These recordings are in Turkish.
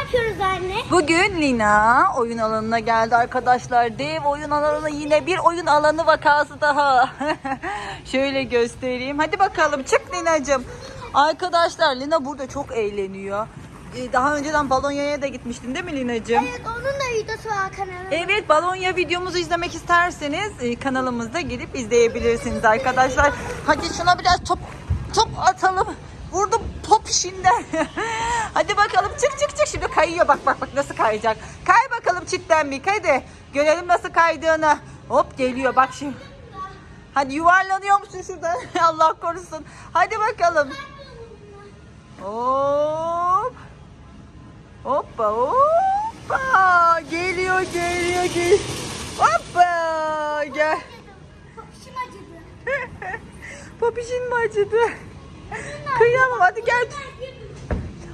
yapıyoruz anne? Bugün Lina oyun alanına geldi arkadaşlar. Dev oyun alanı yine bir oyun alanı vakası daha. Şöyle göstereyim. Hadi bakalım çık Lina'cığım. Arkadaşlar Lina burada çok eğleniyor. Ee, Daha önceden Balonya'ya da gitmiştin değil mi Lina'cığım? Evet onun da videosu var kanalımda. Evet Balonya videomuzu izlemek isterseniz e, kanalımızda gelip izleyebilirsiniz arkadaşlar. Hadi şuna biraz top top atalım. Vurdum top işinden. hadi bakalım çık çık çık şimdi kayıyor bak bak bak nasıl kayacak. Kay bakalım çitten bir hadi. Görelim nasıl kaydığını. Hop geliyor bak şimdi. Hadi yuvarlanıyor musun şurada? Allah korusun. Hadi bakalım. Hop. Hoppa hoppa. Geliyor geliyor geliyor. Hoppa gel. Popişin mi acıdı? Kıyamam hadi gel.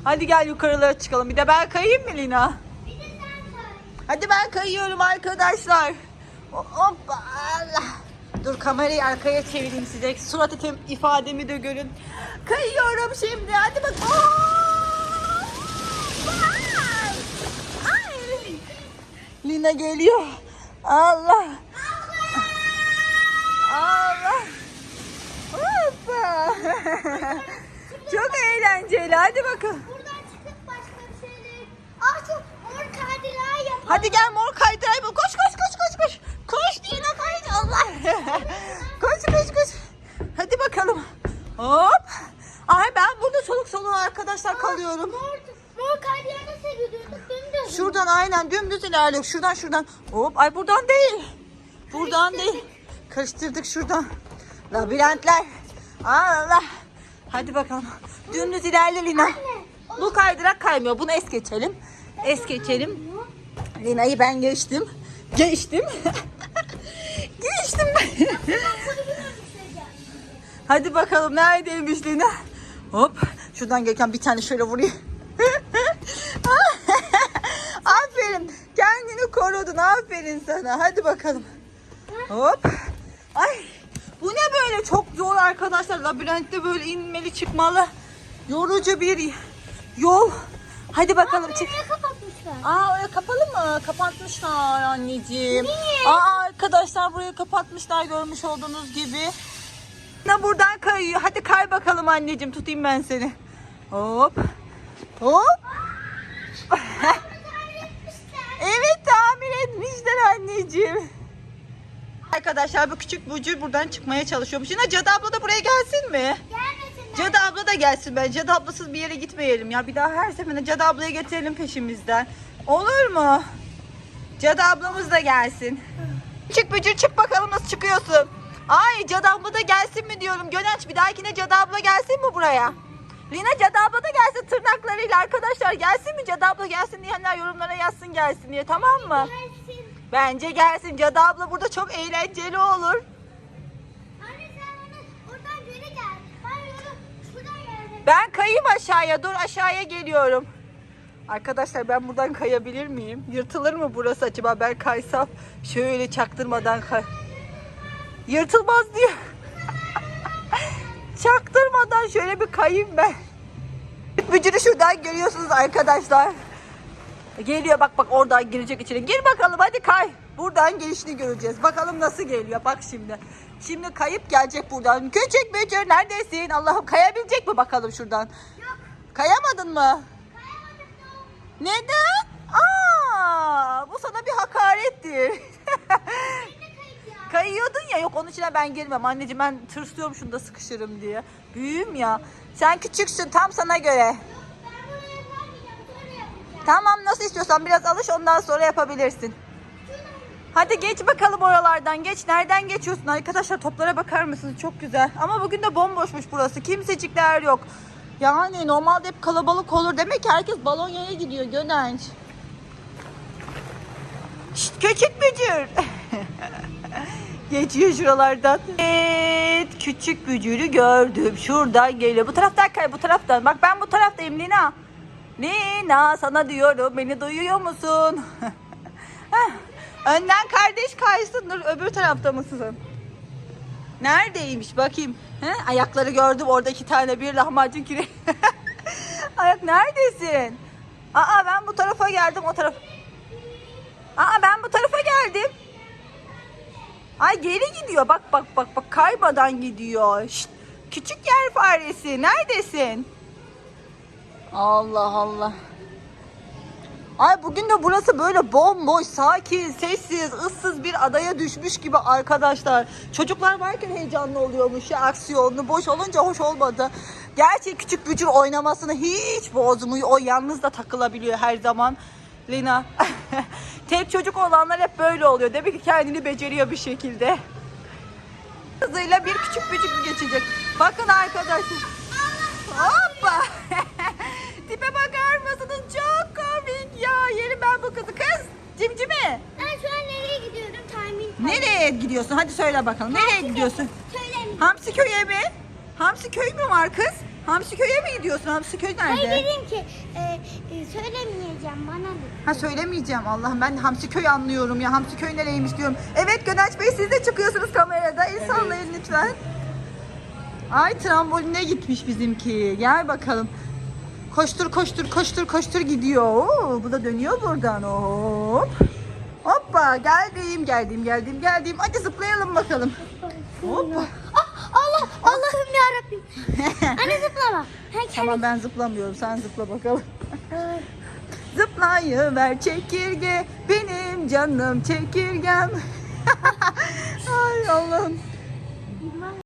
Hadi gel yukarılara çıkalım. Bir de ben kayayım mı Lina? Hadi ben kayıyorum arkadaşlar. Ho- Hoppa Allah. Dur kamerayı arkaya çevireyim size. Surat ifem- ifademi de görün. Kayıyorum şimdi. Hadi bak. Lina geliyor. Allah. Eğlenceli. Hadi bakalım. Buradan çıkıp başka bir şeyler. Ah çok mor kaydırağı yapalım. Hadi gel mor kaydıray bul. Koş koş koş koş koş. Koş Lina kaydı. Allah. koş koş koş. Hadi bakalım. Hop. Ay ben burada soluk soluğa arkadaşlar kalıyorum. Mor, mor kaydırağı nasıl yürüyorduk dümdüz. Şuradan aynen dümdüz ilerliyor. Şuradan şuradan. Hop ay buradan değil. Buradan değil. Karıştırdık şuradan. Labirentler. Allah. Hadi bakalım. Dümdüz ilerle Lina. Bu kaydırak kaymıyor. Bunu es geçelim. Es geçelim. Lina'yı ben geçtim. Geçtim. geçtim ben. Hadi bakalım neredeymiş Lina? Hop. Şuradan gelirken bir tane şöyle vurayım. aferin. Kendini korudun. Aferin sana. Hadi bakalım. Hop. Ay. Bu ne böyle? Çok zor arkadaşlar. Labirentte böyle inmeli çıkmalı. Yorucu bir yol. Hadi bakalım çık. Niye kapatmışlar? Aa oraya kapalı mı? Kapatmışlar anneciğim. Niye? Aa arkadaşlar burayı kapatmışlar görmüş olduğunuz gibi. Ne buradan kayıyor. Hadi kay bakalım anneciğim. Tutayım ben seni. Hop. Hop. evet tamir etmişler anneciğim. Arkadaşlar bu küçük bucur buradan çıkmaya çalışıyormuş. Yine Cadı abla da buraya gelsin mi? Gelmesinler. Cadı abla da gelsin ben. Cadı ablasız bir yere gitmeyelim ya. Bir daha her seferinde Cadı ablayı getirelim peşimizden. Olur mu? Cadı ablamız da gelsin. Çık Bücür çık bakalım nasıl çıkıyorsun. Ay Cadı abla da gelsin mi diyorum. Gönenç bir dahakine Cadı abla gelsin mi buraya? Lina Cadı abla da gelsin tırnaklarıyla arkadaşlar. Gelsin mi Cadı abla gelsin diyenler yorumlara yazsın gelsin diye tamam mı? Gelsin. Bence gelsin. Cadı abla burada çok eğlenceli olur. Anne sen bana oradan geri gel. Ben yolu şuradan geldim. Ben kayayım aşağıya. Dur aşağıya geliyorum. Arkadaşlar ben buradan kayabilir miyim? Yırtılır mı burası acaba? Ben kaysam şöyle çaktırmadan kay. Yırtılmaz diyor. çaktırmadan şöyle bir kayayım ben. Bücürü şuradan görüyorsunuz arkadaşlar. Geliyor bak bak oradan girecek içine. Gir bakalım hadi kay. Buradan gelişini göreceğiz. Bakalım nasıl geliyor bak şimdi. Şimdi kayıp gelecek buradan. Küçük bücür neredesin? Allah'ım kayabilecek mi bakalım şuradan? Yok. Kayamadın mı? Kayamadım. Neden? Aa, bu sana bir hakarettir. Kayıyordun ya yok onun içine ben girmem. Anneciğim ben tırsıyorum şunda sıkışırım diye. Büyüğüm ya. Sen küçüksün tam sana göre. Ben buraya kaymayacağım. Sonra yapacağım. Tamam nasıl istiyorsan biraz alış ondan sonra yapabilirsin. Hadi geç bakalım oralardan. Geç. Nereden geçiyorsun? Arkadaşlar toplara bakar mısınız? Çok güzel. Ama bugün de bomboşmuş burası. Kimsecikler yok. Yani normalde hep kalabalık olur. Demek ki herkes Balonya'ya gidiyor. Gönenç. Şşt küçük bücür. Geçiyor şuralardan. Evet küçük bücürü gördüm. Şuradan geliyor. Bu taraftan kay bu taraftan. Bak ben bu taraftayım Lina. Lina sana diyorum beni duyuyor musun? Önden kardeş kaysın. Dur öbür tarafta mısın? Neredeymiş bakayım. He? Ayakları gördüm orada iki tane bir lahmacun küre. Ayak neredesin? Aa ben bu tarafa geldim o taraf. Aa ben bu tarafa geldim. Ay geri gidiyor. Bak bak bak bak kaymadan gidiyor. Şşt, küçük yer faresi neredesin? Allah Allah. Ay bugün de burası böyle bomboş, sakin, sessiz, ıssız bir adaya düşmüş gibi arkadaşlar. Çocuklar varken heyecanlı oluyormuş ya aksiyonlu. Boş olunca hoş olmadı. Gerçi küçük bücür oynamasını hiç bozmuyor. O yalnız da takılabiliyor her zaman. Lina. Tek çocuk olanlar hep böyle oluyor. Demek ki kendini beceriyor bir şekilde. Hızıyla bir küçük bücük geçecek. Bakın arkadaşlar. Hoppa. Tipe bakar mısınız? Çok ya. Yerim ben bu kızı. Kız cimcime. Ben şu an nereye gidiyorum tahmin Nereye gidiyorsun? Hadi söyle bakalım. Nereye gidiyorsun? Söylemeyeyim. Hamsi köy'e mi? Hamsi köy mü var kız? Hamsi köy'e mi gidiyorsun? Hamsi köy nerede? Hayır dedim ki e, e, söylemeyeceğim bana. Ha söylemeyeceğim Allah'ım ben Hamsi köy anlıyorum ya. Hamsi köy nereymiş diyorum. Evet Gönenç Bey siz de çıkıyorsunuz kamerada. El sallayın lütfen. Ay tramboline gitmiş bizimki. Gel bakalım. Koştur koştur koştur koştur gidiyor. Oo, bu da dönüyor buradan. Hop. Hoppa geldim geldim geldim geldim. Hadi zıplayalım bakalım. Hoppa. Ah, Allah Allah'ım ya Rabbim. Anne zıplama. Ha, Tamam ben zıplamıyorum. Sen zıpla bakalım. Zıplayıver çekirge benim canım çekirgem. Ay Allah'ım.